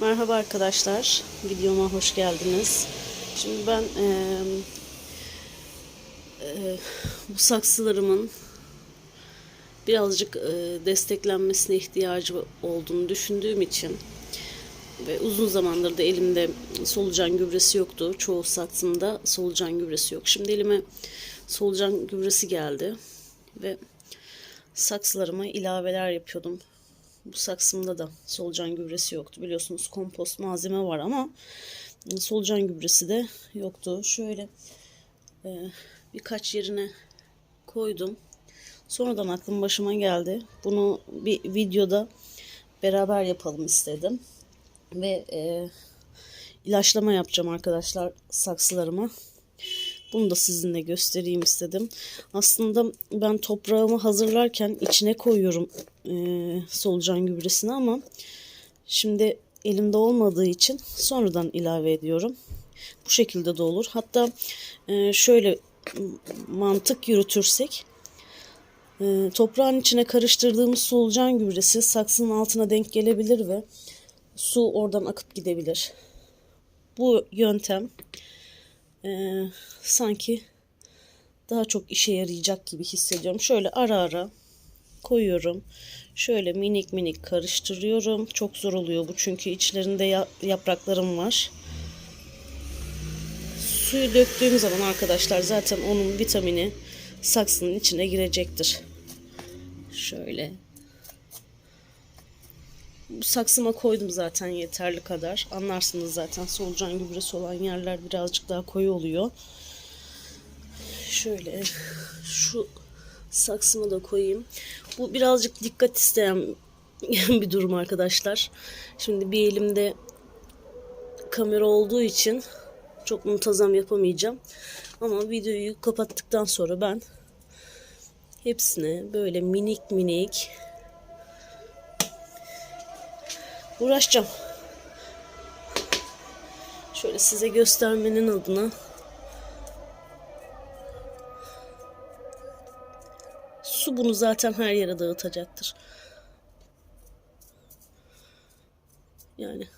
Merhaba arkadaşlar, videoma hoş geldiniz. Şimdi ben eee, eee, bu saksılarımın birazcık eee, desteklenmesine ihtiyacı olduğunu düşündüğüm için ve uzun zamandır da elimde solucan gübresi yoktu. Çoğu saksımda solucan gübresi yok. Şimdi elime solucan gübresi geldi ve saksılarıma ilaveler yapıyordum. Bu saksımda da solucan gübresi yoktu. Biliyorsunuz kompost malzeme var ama solucan gübresi de yoktu. Şöyle e, birkaç yerine koydum. Sonradan aklım başıma geldi. Bunu bir videoda beraber yapalım istedim. Ve e, ilaçlama yapacağım arkadaşlar saksılarıma. Bunu da sizinle göstereyim istedim. Aslında ben toprağımı hazırlarken içine koyuyorum e, solucan gübresini ama şimdi elimde olmadığı için sonradan ilave ediyorum. Bu şekilde de olur. Hatta e, şöyle mantık yürütürsek e, toprağın içine karıştırdığımız solucan gübresi saksının altına denk gelebilir ve su oradan akıp gidebilir. Bu yöntem e, sanki daha çok işe yarayacak gibi hissediyorum. Şöyle ara ara koyuyorum. Şöyle minik minik karıştırıyorum. Çok zor oluyor bu çünkü içlerinde ya- yapraklarım var. Suyu döktüğüm zaman arkadaşlar zaten onun vitamini saksının içine girecektir. Şöyle. Bu saksıma koydum zaten yeterli kadar. Anlarsınız zaten solucan gübresi olan yerler birazcık daha koyu oluyor. Şöyle şu saksımı da koyayım. Bu birazcık dikkat isteyen bir durum arkadaşlar. Şimdi bir elimde kamera olduğu için çok muntazam yapamayacağım. Ama videoyu kapattıktan sonra ben hepsine böyle minik minik uğraşacağım. Şöyle size göstermenin adına bunu zaten her yere dağıtacaktır. Yani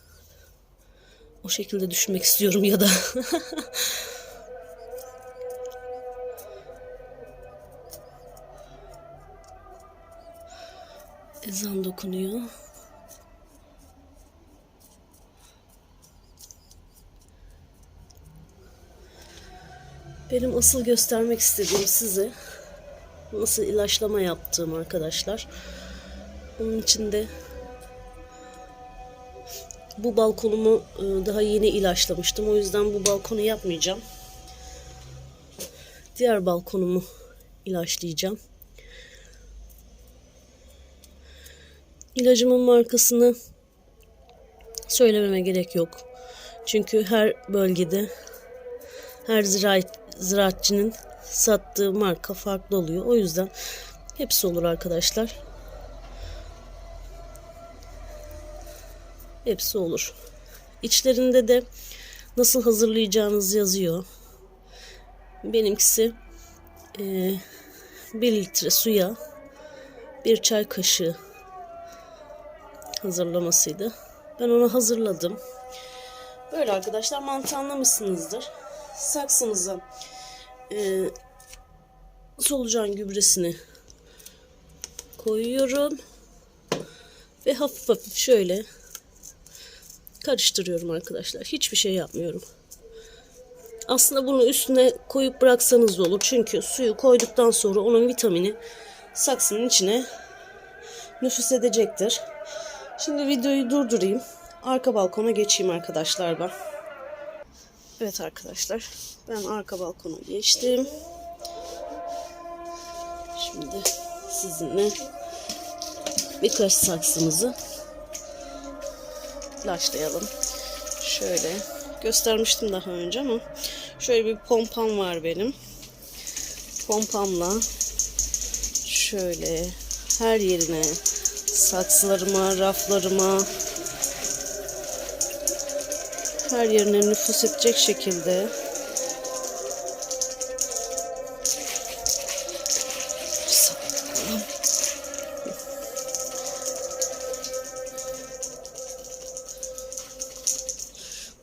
o şekilde düşünmek istiyorum ya da ezan dokunuyor. Benim asıl göstermek istediğim size nasıl ilaçlama yaptığım arkadaşlar. Onun için de bu balkonumu e, daha yeni ilaçlamıştım. O yüzden bu balkonu yapmayacağım. Diğer balkonumu ilaçlayacağım. İlacımın markasını söylememe gerek yok. Çünkü her bölgede her ziraat, ziraatçının sattığı marka farklı oluyor. O yüzden hepsi olur arkadaşlar. Hepsi olur. İçlerinde de nasıl hazırlayacağınız yazıyor. Benimkisi e, 1 litre suya bir çay kaşığı hazırlamasıydı. Ben onu hazırladım. Böyle arkadaşlar mantı anlamışsınızdır. Saksınıza e, solucan gübresini koyuyorum. Ve hafif hafif şöyle karıştırıyorum arkadaşlar. Hiçbir şey yapmıyorum. Aslında bunu üstüne koyup bıraksanız da olur. Çünkü suyu koyduktan sonra onun vitamini saksının içine nüfus edecektir. Şimdi videoyu durdurayım. Arka balkona geçeyim arkadaşlar ben. Evet arkadaşlar. Ben arka balkona geçtim. Şimdi sizinle birkaç saksımızı ilaçlayalım. Şöyle göstermiştim daha önce ama şöyle bir pompam var benim. Pompamla şöyle her yerine saksılarıma, raflarıma her yerine nüfus edecek şekilde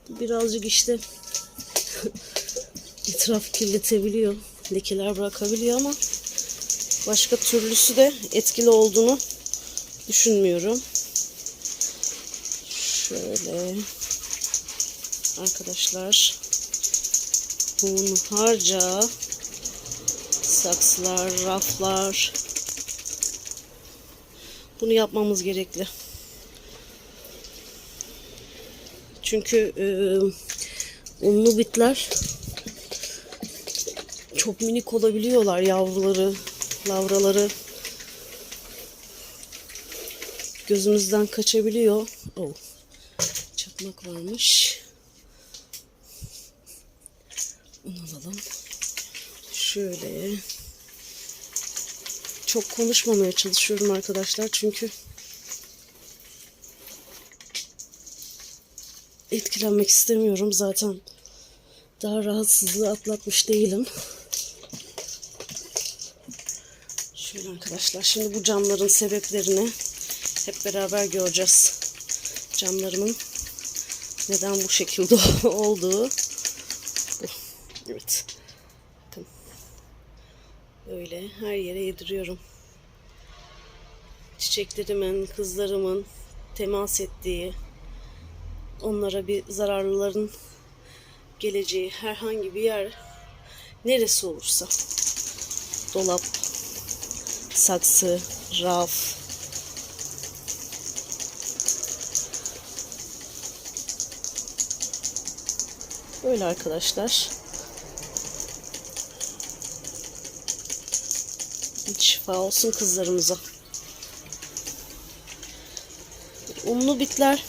birazcık işte etrafı kirletebiliyor. Lekeler bırakabiliyor ama başka türlüsü de etkili olduğunu düşünmüyorum. Şöyle arkadaşlar hunharca saksılar, raflar bunu yapmamız gerekli. Çünkü e, unlu bitler çok minik olabiliyorlar yavruları, lavraları. Gözümüzden kaçabiliyor. Oh. Çakmak varmış. Onu alalım. Şöyle. Çok konuşmamaya çalışıyorum arkadaşlar çünkü etkilenmek istemiyorum. Zaten daha rahatsızlığı atlatmış değilim. Şöyle arkadaşlar şimdi bu camların sebeplerini hep beraber göreceğiz. Camlarımın neden bu şekilde olduğu. Evet. Bakın. Böyle her yere yediriyorum. Çiçeklerimin, kızlarımın temas ettiği, onlara bir zararlıların geleceği herhangi bir yer neresi olursa dolap, saksı, raf, Böyle arkadaşlar. Şifa olsun kızlarımıza. Unlu bitler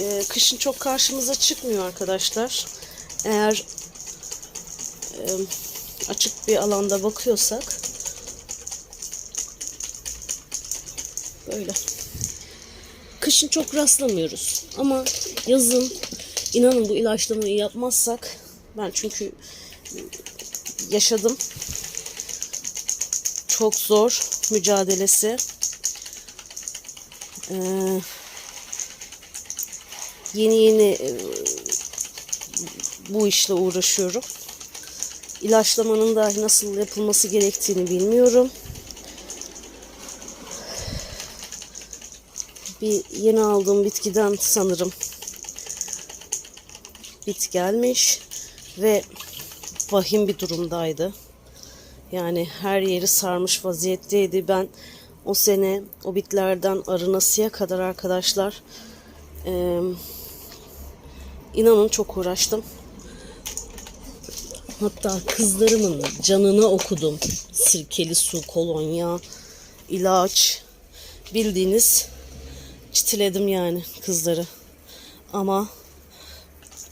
e, kışın çok karşımıza çıkmıyor arkadaşlar. Eğer e, açık bir alanda bakıyorsak böyle. Kışın çok rastlamıyoruz. Ama yazın inanın bu ilaçlamayı yapmazsak ben çünkü yaşadım. Çok zor mücadelesi. Ee, yeni yeni e, bu işle uğraşıyorum. İlaçlamanın da nasıl yapılması gerektiğini bilmiyorum. Bir yeni aldığım bitkiden sanırım bit gelmiş ve vahim bir durumdaydı. Yani her yeri sarmış vaziyetteydi. Ben o sene o bitlerden arınasıya kadar arkadaşlar e, inanın çok uğraştım. Hatta kızlarımın canını okudum. Sirkeli su, kolonya, ilaç. Bildiğiniz çitiledim yani kızları. Ama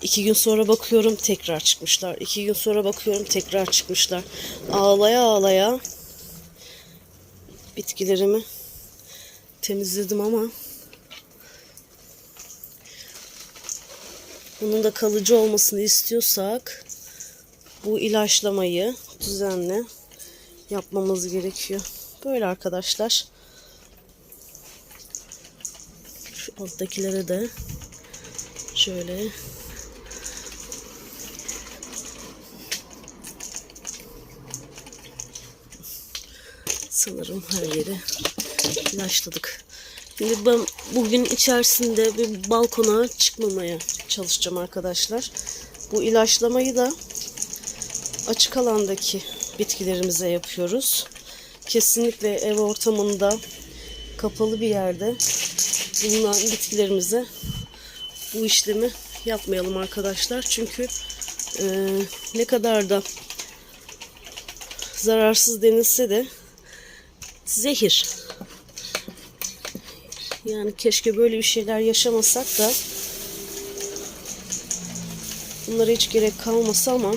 iki gün sonra bakıyorum tekrar çıkmışlar. İki gün sonra bakıyorum tekrar çıkmışlar. Ağlaya ağlaya bitkilerimi temizledim ama bunun da kalıcı olmasını istiyorsak bu ilaçlamayı düzenli yapmamız gerekiyor. Böyle arkadaşlar. Şu alttakilere de şöyle sanırım her yere ilaçladık. Şimdi ben bugün içerisinde bir balkona çıkmamaya çalışacağım arkadaşlar. Bu ilaçlamayı da açık alandaki bitkilerimize yapıyoruz. Kesinlikle ev ortamında kapalı bir yerde bulunan bitkilerimize bu işlemi yapmayalım arkadaşlar. Çünkü e, ne kadar da zararsız denilse de zehir. Yani keşke böyle bir şeyler yaşamasak da bunlara hiç gerek kalmasa ama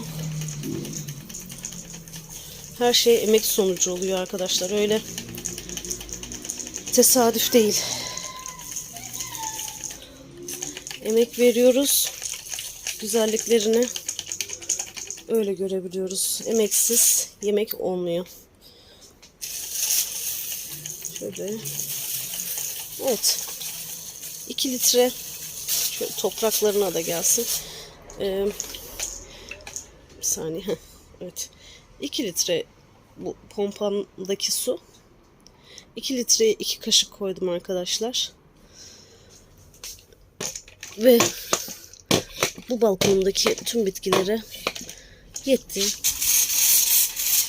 her şey emek sonucu oluyor arkadaşlar. Öyle tesadüf değil. Emek veriyoruz. Güzelliklerini öyle görebiliyoruz. Emeksiz yemek olmuyor. Şöyle. Evet. 2 litre Şöyle topraklarına da gelsin. Ee, bir saniye. Evet. 2 litre bu pompamdaki su. 2 litreye 2 kaşık koydum arkadaşlar. Ve bu balkonumdaki tüm bitkilere yetti.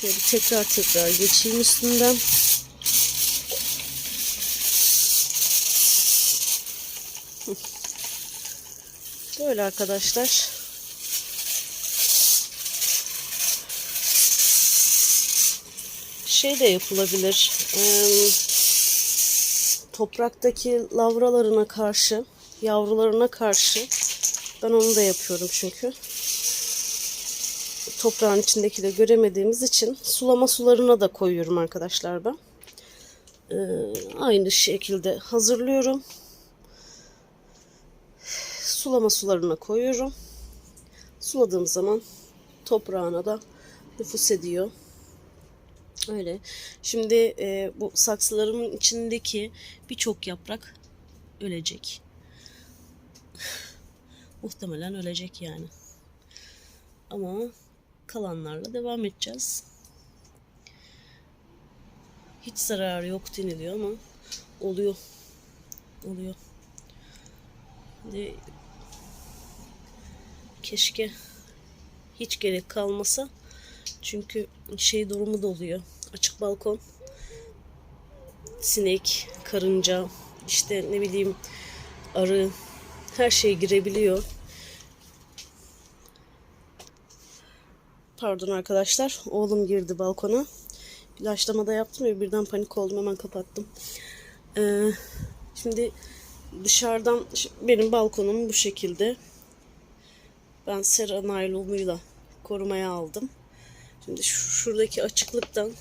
Şöyle tekrar tekrar geçeyim üstünden. Böyle arkadaşlar. Şey de yapılabilir. Topraktaki lavralarına karşı, yavrularına karşı ben onu da yapıyorum çünkü. Toprağın içindeki de göremediğimiz için sulama sularına da koyuyorum arkadaşlar ben. Ee, aynı şekilde hazırlıyorum. Sulama sularına koyuyorum. Suladığım zaman toprağına da nüfus ediyor. Öyle. Şimdi e, bu saksılarımın içindeki birçok yaprak ölecek. Muhtemelen ölecek yani. Ama kalanlarla devam edeceğiz. Hiç zararı yok deniliyor ama oluyor. Oluyor. De, keşke hiç gerek kalmasa. Çünkü şey durumu da oluyor. Açık balkon, sinek, karınca, işte ne bileyim arı her şey girebiliyor. Pardon arkadaşlar. Oğlum girdi balkona. İlaçlama da yaptım ya birden panik oldum hemen kapattım. Ee, şimdi dışarıdan benim balkonum bu şekilde. Ben sera naylonuyla korumaya aldım. Şimdi şu- şuradaki açıklıktan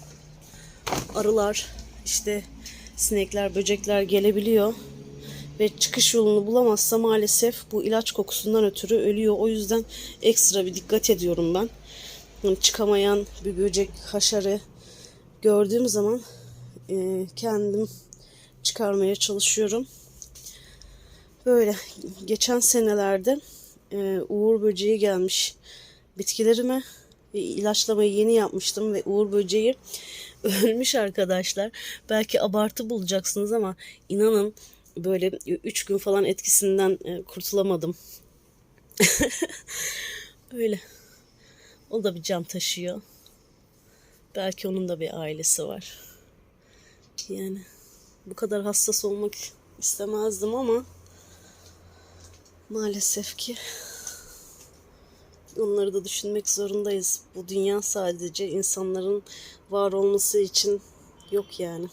arılar işte sinekler böcekler gelebiliyor ve çıkış yolunu bulamazsa maalesef bu ilaç kokusundan ötürü ölüyor. O yüzden ekstra bir dikkat ediyorum ben. Yani çıkamayan bir böcek, haşarı gördüğüm zaman e, kendim çıkarmaya çalışıyorum. Böyle geçen senelerde e, uğur böceği gelmiş bitkilerime ve ilaçlamayı yeni yapmıştım ve uğur böceği ölmüş arkadaşlar. Belki abartı bulacaksınız ama inanın böyle 3 gün falan etkisinden e, kurtulamadım. Öyle. O da bir can taşıyor. Belki onun da bir ailesi var. Yani bu kadar hassas olmak istemezdim ama maalesef ki onları da düşünmek zorundayız. Bu dünya sadece insanların var olması için yok yani.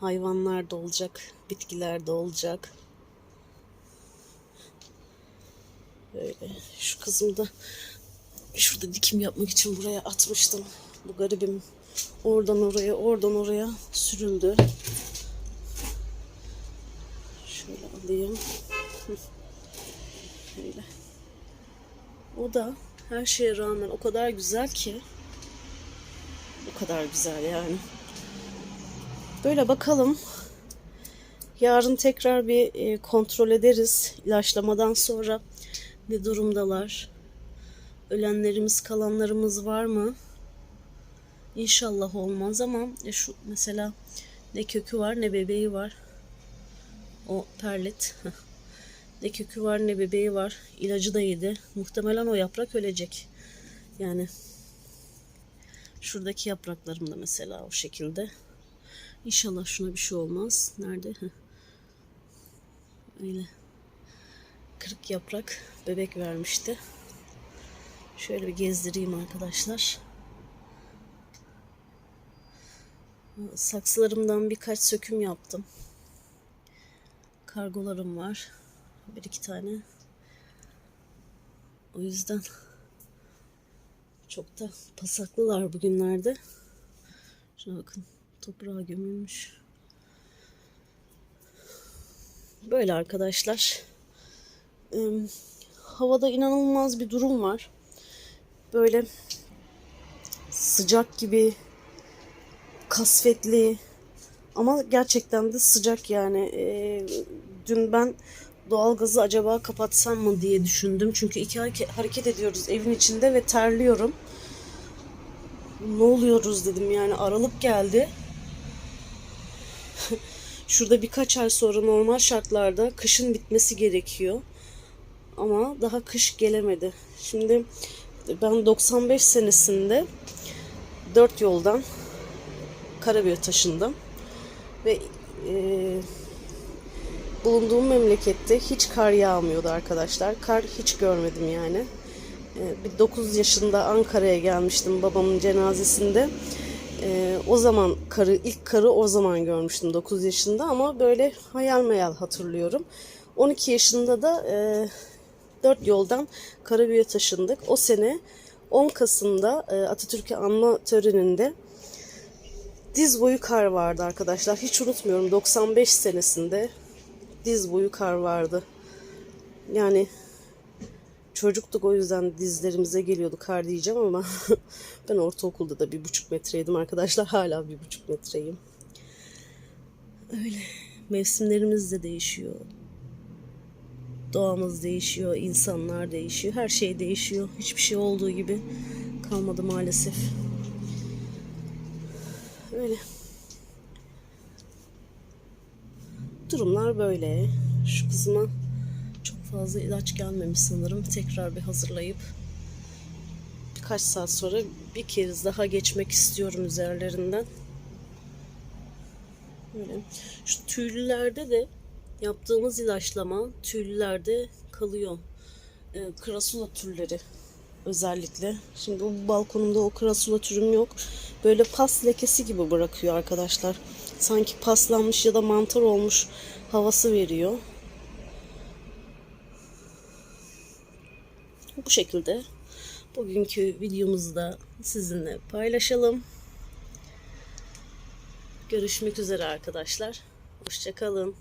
Hayvanlar da olacak, bitkiler de olacak. Böyle şu kızım da şurada dikim yapmak için buraya atmıştım. Bu garibim oradan oraya, oradan oraya sürüldü. Şöyle alayım. Şöyle. O da her şeye rağmen o kadar güzel ki. O kadar güzel yani. Böyle bakalım. Yarın tekrar bir e, kontrol ederiz. İlaçlamadan sonra ne durumdalar? Ölenlerimiz, kalanlarımız var mı? İnşallah olmaz ama e, şu mesela ne kökü var ne bebeği var. O perlit. Ne kökü var ne bebeği var. İlacı da yedi. Muhtemelen o yaprak ölecek. Yani şuradaki yapraklarım da mesela o şekilde. İnşallah şuna bir şey olmaz. Nerede? Heh. Öyle. Kırık yaprak bebek vermişti. Şöyle bir gezdireyim arkadaşlar. Saksılarımdan birkaç söküm yaptım. Kargolarım var. Bir iki tane. O yüzden çok da pasaklılar bugünlerde. Şuna bakın. Toprağa gömülmüş. Böyle arkadaşlar. Ee, havada inanılmaz bir durum var. Böyle sıcak gibi kasvetli ama gerçekten de sıcak yani. Ee, dün ben doğalgazı acaba kapatsam mı diye düşündüm. Çünkü iki hareket, ediyoruz evin içinde ve terliyorum. Ne oluyoruz dedim yani aralık geldi. Şurada birkaç ay sonra normal şartlarda kışın bitmesi gerekiyor. Ama daha kış gelemedi. Şimdi ben 95 senesinde dört yoldan Karabük'e taşındım. Ve e, bulunduğum memlekette hiç kar yağmıyordu arkadaşlar. Kar hiç görmedim yani. E, bir 9 yaşında Ankara'ya gelmiştim babamın cenazesinde. E, o zaman karı ilk karı o zaman görmüştüm 9 yaşında ama böyle hayal meyal hatırlıyorum. 12 yaşında da e, 4 yoldan Karabük'e taşındık. O sene 10 Kasım'da e, Atatürk'ü anma töreninde diz boyu kar vardı arkadaşlar. Hiç unutmuyorum 95 senesinde diz boyu kar vardı. Yani çocuktuk o yüzden dizlerimize geliyordu kar diyeceğim ama ben ortaokulda da bir buçuk metreydim arkadaşlar. Hala bir buçuk metreyim. Öyle. Mevsimlerimiz de değişiyor. Doğamız değişiyor, insanlar değişiyor, her şey değişiyor. Hiçbir şey olduğu gibi kalmadı maalesef. Öyle. Durumlar böyle. Şu kızıma çok fazla ilaç gelmemiş sanırım. Tekrar bir hazırlayıp birkaç saat sonra bir kez daha geçmek istiyorum üzerlerinden. Böyle. Şu tüylülerde de yaptığımız ilaçlama tüylülerde kalıyor. Ee, krasula türleri özellikle. Şimdi bu balkonumda o krasula türüm yok. Böyle pas lekesi gibi bırakıyor arkadaşlar. Sanki paslanmış ya da mantar olmuş havası veriyor. Bu şekilde bugünkü videomuzu da sizinle paylaşalım. Görüşmek üzere arkadaşlar. Hoşçakalın.